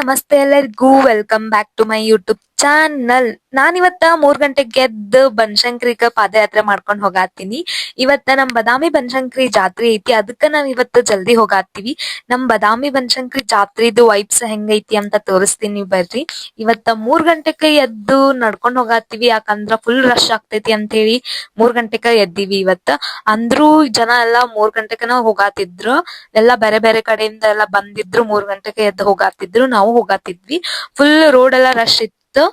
ನಮಸ್ತೆ ಎಲ್ಲರಿಗೂ. Welcome back to my YouTube channel. ಇವತ್ತ ಮೂರ್ ಗಂಟೆಗೆ ಎದ್ದು ಬನಶಂಕರಿಗ ಪಾದಯಾತ್ರೆ ಮಾಡ್ಕೊಂಡ್ ಹೋಗಾತೀನಿ ಇವತ್ತ ನಮ್ ಬದಾಮಿ ಬನಶಂಕರಿ ಜಾತ್ರೆ ಐತಿ ಅದಕ್ಕ ನಾವ್ ಇವತ್ತು ಜಲ್ದಿ ಹೋಗಾತೀವಿ ನಮ್ ಬದಾಮಿ ಬನಶಂಕರಿ ಜಾತ್ರಿದು ವೈಬ್ಸ್ ಹೆಂಗೈತಿ ಅಂತ ತೋರಿಸ್ತೀನಿ ಬರ್ರಿ. ಇವತ್ತ ಮೂರ್ ಗಂಟೆಕ ಎದ್ದು ನಡ್ಕೊಂಡ್ ಹೋಗಾತೀವಿ ಯಾಕಂದ್ರ ಫುಲ್ ರಶ್ ಆಗ್ತೈತಿ ಅಂತ ಹೇಳಿ ಮೂರ್ ಗಂಟೆಕ ಎದ್ದಿವಿ ಇವತ್ತ. ಅಂದ್ರೂ ಜನ ಎಲ್ಲಾ ಮೂರ್ ಗಂಟೆಕನ ಹೋಗಾತಿದ್ರು. ಎಲ್ಲಾ ಬೇರೆ ಬೇರೆ ಕಡೆಯಿಂದ ಎಲ್ಲಾ ಬಂದಿದ್ರು, ಮೂರ್ ಗಂಟೆಕ ಎದ್ದು ಹೋಗಾತಿದ್ರು, ನಾವು ಹೋಗಾತಿದ್ವಿ. ಫುಲ್ ರೋಡ್ ಎಲ್ಲಾ ರಶ್ ಇತ್ತು.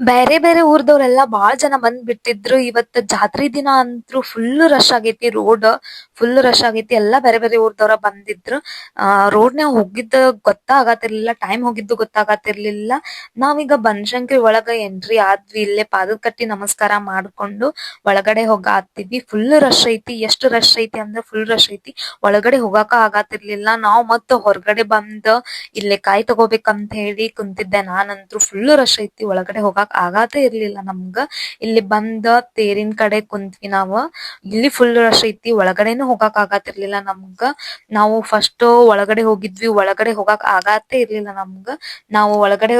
ಬೇರೆ ಬೇರೆ ಊರದವ್ರೆಲ್ಲಾ ಬಹಳ ಜನ ಬಂದ್ ಬಿಟ್ಟಿದ್ರು. ಇವತ್ತ ಜಾತ್ರಿ ದಿನ ಅಂತ್ರು ಫುಲ್ ರಶ್ ಆಗೈತಿ ರೋಡ್ ಫುಲ್ ರಶ್ ಆಗೈತಿ. ಎಲ್ಲಾ ಬೇರೆ ಬೇರೆ ಊರ್ದವ್ರ ಬಂದಿದ್ರು. ಆ ರೋಡ್ ನಾಗ ಹೋಗಿದ್ದ ಗೊತ್ತಾಗತಿರ್ಲಿಲ್ಲ ಟೈಮ್ ಹೋಗಿದ್ದು ಗೊತ್ತಾಗತಿರ್ಲಿಲ್ಲ. ನಾವೀಗ ಬನಶಂಕರಿ ಒಳಗ ಎಂಟ್ರಿ ಆದ್ವಿ. ಇಲ್ಲೇ ಪಾದ ಕಟ್ಟಿ ನಮಸ್ಕಾರ ಮಾಡ್ಕೊಂಡು ಒಳಗಡೆ ಹೋಗಾತಿದ್ವಿ. ಫುಲ್ ರಶ್ ಐತಿ. ಎಷ್ಟು ರಶ್ ಐತಿ ಅಂದ್ರೆ ಫುಲ್ ರಶ್ ಐತಿ. ಒಳಗಡೆ ಹೋಗಾಕ ಆಗತಿರ್ಲಿಲ್ಲ. ನಾವ್ ಮತ್ತ ಹೊರಗಡೆ ಬಂದ್ ಇಲ್ಲೇ ಕಾಯಿ ತಗೋಬೇಕಂತ ಹೇಳಿ ಕುಂತಿದ್ದೆ. ನಾನಂತ್ರು ಫುಲ್ ರಶ್ ಐತಿ. ಒಳಗಡೆ ಹೋಗಾಕ ಆಗಾತೆ ಇರ್ಲಿಲ್ಲ ನಮ್ಗ. ಇಲ್ಲಿ ಬಂದ ತೇರಿನ ಕಡೆ ಕುಂತ್ವಿ ನಾವ್. ಇಲ್ಲಿ ಫುಲ್ ರಶ್ ಐತಿ, ಒಳಗಡೆನು ಹೋಗಾಕ ಆಗಾತಿರ್ಲಿಲ್ಲ ನಮ್ಗ. ನಾವು ಫಸ್ಟ್ ಒಳಗಡೆ ಹೋಗಿದ್ವಿ, ಒಳಗಡೆ ಹೋಗಾಕ ಆಗಾತ ಇರ್ಲಿಲ್ಲ ನಮ್ಗ. ನಾವು ಒಳಗಡೆ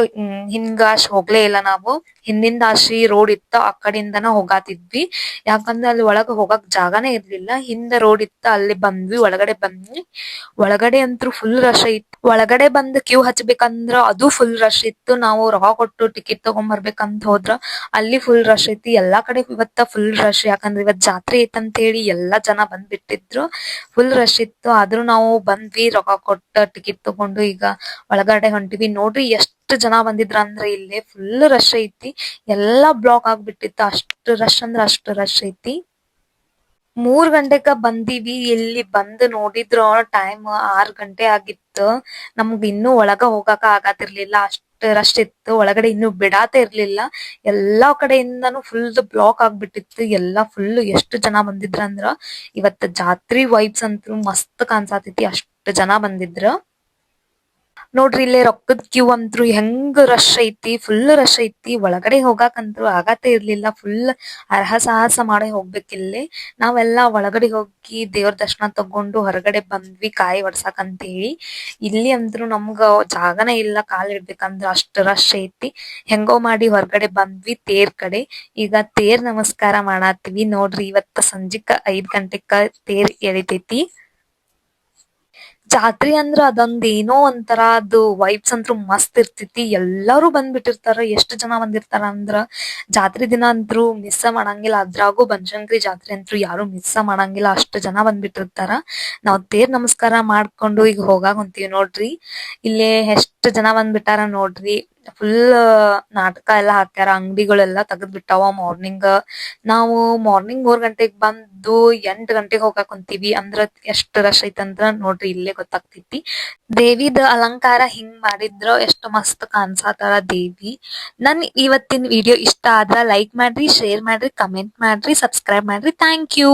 ಹಿಂಗ ಅಷ್ಟ್ ಹೋಗ್ಲೇ ಇಲ್ಲ ನಾವು. ಹಿಂದಿಂದ ಆಶಿ ರೋಡ್ ಇತ್ತ, ಆ ಕಡೆಯಿಂದನ ಹೋಗಾತಿದ್ವಿ. ಯಾಕಂದ್ರೆ ಅಲ್ಲಿ ಒಳಗ ಹೋಗಾಕ್ ಜಾಗನೇ ಇರ್ಲಿಲ್ಲ. ಹಿಂದ ರೋಡ್ ಇತ್ತ, ಅಲ್ಲಿ ಬಂದ್ವಿ, ಒಳಗಡೆ ಬಂದ್ವಿ. ಒಳಗಡೆ ಅಂತೂ ಫುಲ್ ರಶ್ ಐತಿ. ಒಳಗಡೆ ಬಂದ್ ಕ್ಯೂ ಹಚ್ಬೇಕಂದ್ರ ಅದು ಫುಲ್ ರಶ್ ಇತ್ತು. ನಾವು ರೊಕ್ಕ ಕೊಟ್ಟು ಟಿಕೆಟ್ ತಗೊಂಡ್ ಬರ್ಬೇಕಂತ ಹೋದ್ರ ಅಲ್ಲಿ ಫುಲ್ ರಶ್ ಐತಿ. ಎಲ್ಲಾ ಕಡೆ ಇವತ್ತ ಫುಲ್ ರಶ್ ಯಾಕಂದ್ರ ಇವತ್ ಜಾತ್ರೆ ಐತಂತ ಹೇಳಿ ಎಲ್ಲಾ ಜನ ಬಂದ್ ಬಿಟ್ಟಿದ್ರು ಫುಲ್ ರಶ್ ಇತ್ತು. ಆದ್ರೂ ನಾವು ಬಂದ್ವಿ, ರೊಕ್ಕ ಕೊಟ್ಟ ಟಿಕೆಟ್ ತಗೊಂಡು ಈಗ ಒಳಗಡೆ ಹೊಂಟಿವಿ. ನೋಡ್ರಿ ಎಷ್ಟ್ ಜನ ಬಂದಿದ್ರ ಅಂದ್ರ ಇಲ್ಲೇ ಫುಲ್ ರಶ್ ಐತಿ. ಎಲ್ಲಾ ಬ್ಲಾಕ್ ಆಗ್ಬಿಟ್ಟಿತ್ತು. ಅಷ್ಟು ರಶ್ ಅಂದ್ರ ಅಷ್ಟ್ ರಶ್ ಐತಿ. ಮೂರ್ ಗಂಟೆಕ ಬಂದೀವಿ, ಇಲ್ಲಿ ಬಂದ್ ನೋಡಿದ್ರ ಟೈಮ್ ಆರ್ ಗಂಟೆ ಆಗಿತ್ತು. ನಮ್ಗ್ ಇನ್ನು ಒಳಗ ಹೋಗಾಕ ಆಗತಿರ್ಲಿಲ್ಲ, ಅಷ್ಟ್ ರಶ್ ಇತ್ತು. ಒಳಗಡೆ ಇನ್ನು ಬಿಡಾತ ಇರ್ಲಿಲ್ಲ. ಎಲ್ಲಾ ಕಡೆಯಿಂದನು ಫುಲ್ ಬ್ಲಾಕ್ ಆಗ್ಬಿಟ್ಟಿತ್ತು. ಎಲ್ಲಾ ಫುಲ್ ಎಷ್ಟು ಜನ ಬಂದಿದ್ರ ಅಂದ್ರ, ಇವತ್ತ ಜಾತ್ರಿ ವೈಬ್ಸ್ ಅಂತೂ ಮಸ್ತ್ ಕಾಣ್ಸಾತೈತಿ. ಅಷ್ಟ್ ಜನ ಬಂದಿದ್ರ. ನೋಡ್ರಿ ಇಲ್ಲೇ ರೊಕ್ಕದ್ ಕ್ಯೂ ಅಂತ್ರು ಹೆಂಗ್ ರಶ್ ಐತಿ ಫುಲ್ ರಶ್ ಐತಿ. ಒಳಗಡೆ ಹೋಗಾಕಂತ್ರು ಆಗತೆ ಇರ್ಲಿಲ್ಲ. ಫುಲ್ ಅರ್ಹ ಸಾಹಸ ಮಾಡಿ ಹೋಗ್ಬೇಕ್ ಇಲ್ಲಿ. ನಾವೆಲ್ಲಾ ಒಳಗಡೆ ಹೋಗಿ ದೇವ್ರ ದರ್ಶನ ತಗೊಂಡು ಹೊರಗಡೆ ಬಂದ್ವಿ, ಕಾಯಿ ಒಡ್ಸಾಕ್ ಅಂತ ಹೇಳಿ ಇಲ್ಲಿ ಅಂದ್ರು ನಮ್ಗ ಜಾಗನೇ ಇಲ್ಲ, ಕಾಲ್ ಇಡ್ಬೇಕಂದ್ರ ಅಷ್ಟ್ ರಶ್ ಐತಿ. ಹೆಂಗೋ ಮಾಡಿ ಹೊರಗಡೆ ಬಂದ್ವಿ, ತೇರ್ ಕಡೆ. ಈಗ ತೇರ್ ನಮಸ್ಕಾರ ಮಾಡಾತ್ವಿ ನೋಡ್ರಿ ಇವತ್ತ ಸಂಜಿಕ ಐದ್ ಗಂಟೆಕ ತೇರ್ ಎಳಿತೈತಿ. ಜಾತ್ರಿ ಅಂದ್ರ ಅದೊಂದ್ ಏನೋ ಅದು ವೈಬ್ಸ್ ಅಂತೂ ಮಸ್ತ್ ಇರ್ತೈತಿ. ಎಲ್ಲಾರು ಬಂದ್ಬಿಟ್ಟಿರ್ತಾರ. ಎಷ್ಟ್ ಜನ ಬಂದಿರ್ತಾರ ಅಂದ್ರ ಜಾತ್ರಿ ದಿನ ಅಂತ್ರು ಮಿಸ್ ಮಾಡಂಗಿಲ್ಲ. ಅದ್ರಾಗೂ ಬನಶಂಕರಿ ಜಾತ್ರೆ ಅಂತ್ರು ಯಾರು ಮಿಸ್ ಮಾಡಂಗಿಲ್ಲ. ಅಷ್ಟ್ ಜನ ಬಂದ್ಬಿಟ್ಟಿರ್ತಾರ. ನಾವ್ ತೇರ್ ನಮಸ್ಕಾರ ಮಾಡ್ಕೊಂಡು ಈಗ ಹೋಗಾಕ್ ಹೊಂತೀವಿ ನೋಡ್ರಿ. ಇಲ್ಲಿ ಎಷ್ಟ್ ಜನ ಬಂದ್ಬಿಟ್ಟಾರ ನೋಡ್ರಿ. ಫುಲ್ ನಾಟಕ ಎಲ್ಲಾ ಹಾಕ್ಯಾರ, ಅಂಗಡಿಗಳೆಲ್ಲ ತೆಗೆದ್ ಬಿಟ್ಟಾವ ಮಾರ್ನಿಂಗ್ ನಾವು ಮಾರ್ನಿಂಗ್ ಮೂರ್ ಗಂಟೆಗ್ ಬಂದು ಎಂಟ್ ಗಂಟೆಗ್ ಹೋಗಾಕ್ ಕುಂತೀವಿ. ಅಂದ್ರ ಎಷ್ಟ್ ರಶ್ ಐತಂದ್ರ ನೋಡ್ರಿ ಇಲ್ಲೇ ಗೊತ್ತಾಗ್ತೈತಿ. ದೇವಿದ ಅಲಂಕಾರ ಹಿಂಗ್ ಮಾಡಿದ್ರ ಎಷ್ಟ್ ಮಸ್ತ್ ಕಾಣ್ಸಾತಾಳ ದೇವಿ. ನನ್ ಇವತ್ತಿನ ವಿಡಿಯೋ ಇಷ್ಟ ಆದ್ರ ಲೈಕ್ ಮಾಡ್ರಿ ಶೇರ್ ಮಾಡ್ರಿ ಕಮೆಂಟ್ ಮಾಡ್ರಿ ಸಬ್ಸ್ಕ್ರೈಬ್ ಮಾಡ್ರಿ. Thank you